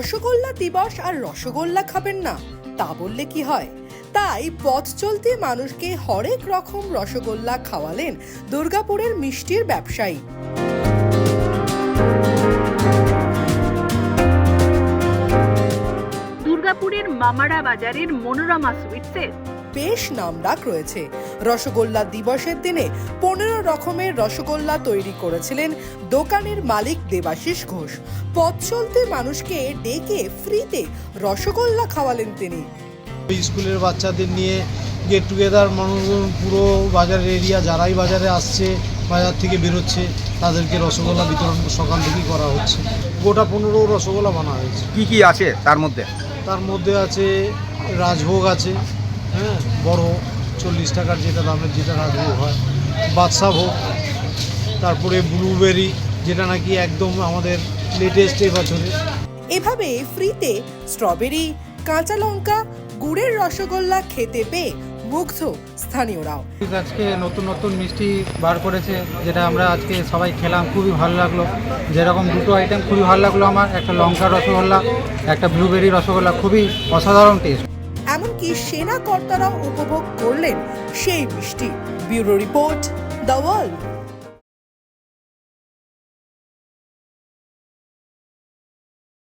রসগোল্লা দিবস আর রসগোল্লা খাবেন না। তা বললে কি হয়? তাই পথ চলতে মানুষকে হরেক রকম রসগোল্লা খাওয়ালেন দুর্গাপুরের মিষ্টির ব্যবসায়ী। দুর্গাপুরের মামারা বাজারের মনোরমা সুইটসের বেশ নামডাক রয়েছে। রসগোল্লা দিবসের দিনে পনেরো রকমের রসগোল্লা তৈরি করেছিলেন দোকানের মালিক দেবাশিস ঘোষ। পথ চলতে মানুষকে ডেকে ফ্রিতে রসগোল্লা খাওয়ালেন তিনি। ওই স্কুলের বাচ্চাদের নিয়ে গেট টুগেদার মানুষজন পুরো বাজারের এরিয়া যারাই বাজারে আসছে বাজার থেকে বেরোচ্ছে তাদেরকে রসগোল্লা বিতরণ সকাল থেকেই করা হচ্ছে। গোটা পনেরো রসগোল্লা বানা হয়েছে। কি কি আছে তার মধ্যে? তার মধ্যে আছে রাজভোগ আছে হ্যাঁ বড় চল্লিশ টাকার যেটা দামের যেটা রাজভোগ হয় বাদশা ভোগ তারপরে ব্লুবেরি যেটা নাকি একদম আমাদের লেটেস্ট এবছরে। এভাবে ফ্রিতে স্ট্রবেরি কাঁচা লঙ্কা গুড়ের রসগোল্লা খেতে পেয়ে মুগ্ধ স্থানীয়রাও। আজকে নতুন নতুন মিষ্টি বার করেছে যেটা আমরা আজকে সবাই খেলাম খুবই ভালো লাগল। যেরকম দুটো আইটেম খুবই ভালো লাগল আমার একটা লঙ্কা রসগোল্লা একটা ব্লুবেরি রসগোল্লা খুবই অসাধারণ টেস্ট এমনকি সেনা কর্তারাও উপভোগ করলেন সেই মিষ্টি। Bureau report the world.